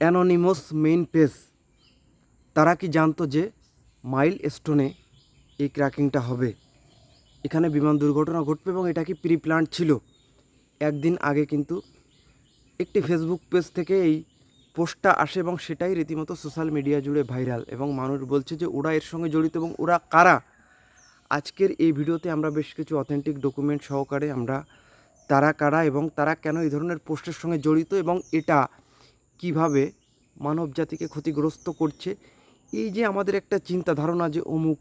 Anonymous main page. তারা কি জানতো যে মাইল স্টোনে এই ক্র্যাকিংটা হবে? এখানে বিমান দুর্ঘটনা ঘটবে এবং এটা কি প্রি প্ল্যান্ট ছিল? একদিন আগে কিন্তু একটি ফেসবুক পেজ থেকে এই পোস্টটা আসে এবং সেটাই রীতিমতো সোশ্যাল মিডিয়া জুড়ে ভাইরাল এবং মানুষ বলছে যে ওরা এর সঙ্গে জড়িত এবং ওরা কারা? আজকের এই ভিডিওতে আমরা বেশ কিছু অথেন্টিক ডকুমেন্ট সহকারে আমরা তারা কারা এবং তারা কেন এই ধরনের পোস্টের সঙ্গে জড়িত এবং এটা কীভাবে মানব জাতিকে ক্ষতিগ্রস্ত করছে, এই যে আমাদের একটা চিন্তা ধারণা যে অমুক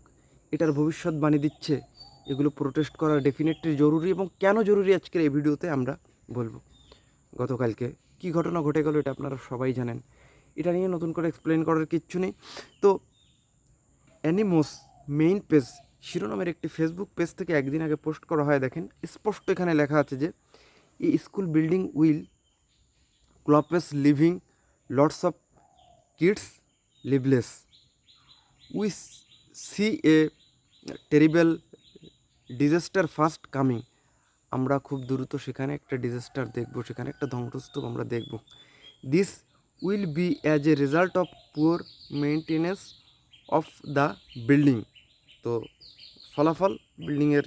এটার ভবিষ্যৎবাণী দিচ্ছে, এগুলো প্রোটেস্ট করা ডেফিনেটলি জরুরি এবং কেন জরুরি আজকের এই ভিডিওতে আমরা বলব। গতকালকে কি ঘটনা ঘটে গেল এটা আপনারা সবাই জানেন। এটা নিয়ে নতুন করে এক্সপ্লেন করার কিচ্ছু নেই। তো অ্যানিমোস মেইন পেজ শিরোনামের একটি ফেসবুক পেজ থেকে একদিন আগে পোস্ট করা হয়, দেখেন, স্পষ্ট এখানে লেখা আছে যে, এই school building will collapse leaving lots of kids lifeless we see a terrible disaster first coming আমরা খুব দ্রুত সেখানে একটা ডিজাস্টার দেখব, সেখানে একটা ধ্বংসস্তূপ আমরা দেখব। This will be as a result of poor maintenance of the building তো ফলাফল বিল্ডিংয়ের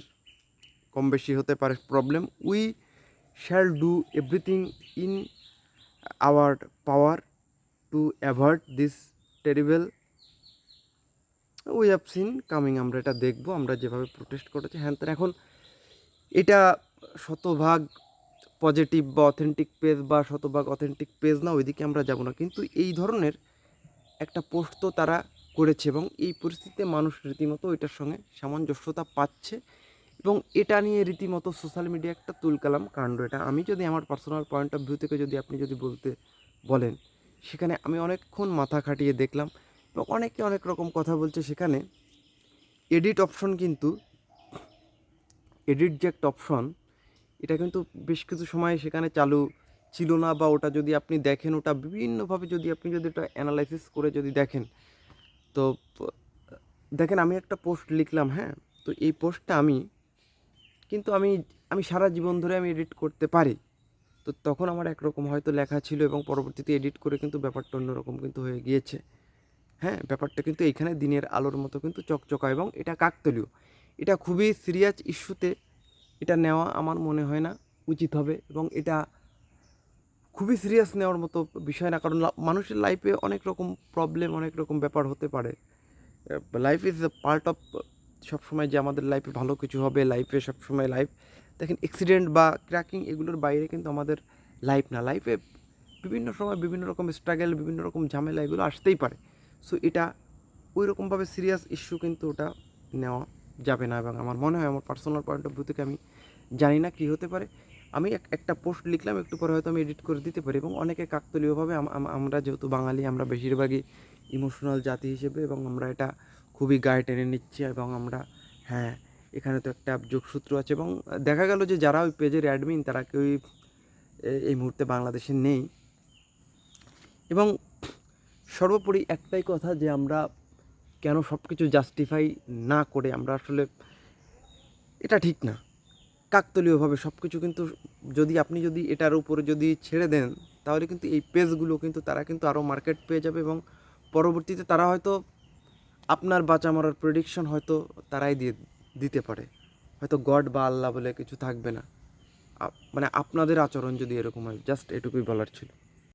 কম বেশি হতে পারে problem we shall do everything in our power to avoid this terrible we have seen coming আমরা এটা দেখব, আমরা যেভাবে প্রোটেস্ট করেছি। হ্যান ত্যান এখন এটা শতভাগ পজিটিভ বা অথেন্টিক পেজ বা শতভাগ অথেন্টিক পেজ না, ওইদিকে আমরা যাব না। কিন্তু এই ধরনের একটা পোস্ট তো তারা করেছে এবং এই পরিস্থিতিতে মানুষ রীতিমতো এটার সঙ্গে সামঞ্জস্যতা পাচ্ছে এবং এটা নিয়ে রীতিমতো সোশ্যাল মিডিয়া একটা তুলকালাম। কাণ্ড এটা আমি যদি আমার পার্সোনাল পয়েন্ট অফ ভিউ থেকে যদি আপনি যদি বলতে বলেন সেখানে আমি অনেকক্ষণ মাথা খাটিয়ে দেখলাম এবং অনেকে অনেক রকম কথা বলছে সেখানে। এডিট অপশন কিন্তু এডিট যে একটা অপশন এটা কিন্তু বেশ কিছু সময় সেখানে চালু ছিল না বা ওটা যদি আপনি দেখেন, ওটা বিভিন্নভাবে যদি আপনি যদি এটা অ্যানালাইসিস করে যদি দেখেন, তো, দেখেন আমি একটা পোস্ট লিখলাম হ্যাঁ? তো এই পোস্টটা আমি, কিন্তু আমি আমি সারা জীবন ধরে আমি এডিট করতে পারি। তো তখন আমার একরকম হয়তো লেখা ছিল এবং পরবর্তীতে এডিট করে কিন্তু ব্যাপারটা অন্যরকম কিন্তু হয়ে গিয়েছে। হ্যাঁ ব্যাপারটা কিন্তু এখানে দিনের আলোর মতো কিন্তু চকচকা এবং এটা কাকতলীয়। এটা খুবই সিরিয়াস ইস্যুতে এটা নেওয়া আমার মনে হয় না উচিত হবে এবং এটা খুবই সিরিয়াস নেওয়ার মতো বিষয় না, কারণ মানুষের লাইফে অনেক রকম প্রবলেম অনেক রকম ব্যাপার হতে পারে। Life is a part of সবসময় যে আমাদের লাইফে ভালো কিছু হবে লাইফে সবসময় লাইফ দেখেন অ্যাক্সিডেন্ট বা ক্র্যাকিং এগুলোর বাইরে কিন্তু আমাদের লাইফ না। লাইফে বিভিন্ন সময় বিভিন্ন রকম স্ট্রাগল বিভিন্ন রকম ঝামেলা এগুলো আসতেই পারে। সো এটা ওই রকমভাবে সিরিয়াস ইস্যু কিন্তু ওটা নেওয়া যাবে না এবং আমার মনে হয়, আমার পার্সোনাল পয়েন্ট অফ ভিউ থেকে আমি জানি না কী হতে পারে। আমি এক- একটা পোস্ট লিখলাম, একটু পরে হয়তো আমি এডিট করে দিতে পারি এবং অনেকে কাকতলীয়ভাবে আম- আম- আমরা যেহেতু বাঙালি, আমরা বেশিরভাগই ইমোশনাল জাতি হিসেবে এবং আমরা এটা খুবই গায়ে টেনে নিচ্ছি এবং আমরা হ্যাঁ এখানে তো একটা যোগসূত্র আছে এবং দেখা গেল যে যারা ওই পেজের অ্যাডমিন, তারা কেউই এই মুহূর্তে বাংলাদেশে নেই। এবং সর্বোপরি একটাই কথা যে আমরা কেন সব কিছু জাস্টিফাই না করে আমরা আসলে এটা ঠিক না। কাকতলীয়ভাবে সব কিছু কিন্তু যদি আপনি যদি এটার উপরে যদি ছেড়ে দেন, তাহলে কিন্তু এই পেজগুলো কিন্তু তারা কিন্তু আরও মার্কেট পেয়ে যাবে এবং পরবর্তীতে তারা হয়তো আপনার বাঁচা মরার প্রেডিকশন হয়তো তারাই দিয়ে দিতে পারে। হয়তো গড বা আল্লাহ বলে কিছু থাকবে না। মানে আপনাদের আচরণ যদি এরকম হয় জাস্ট এটুকুই বলার ছিল।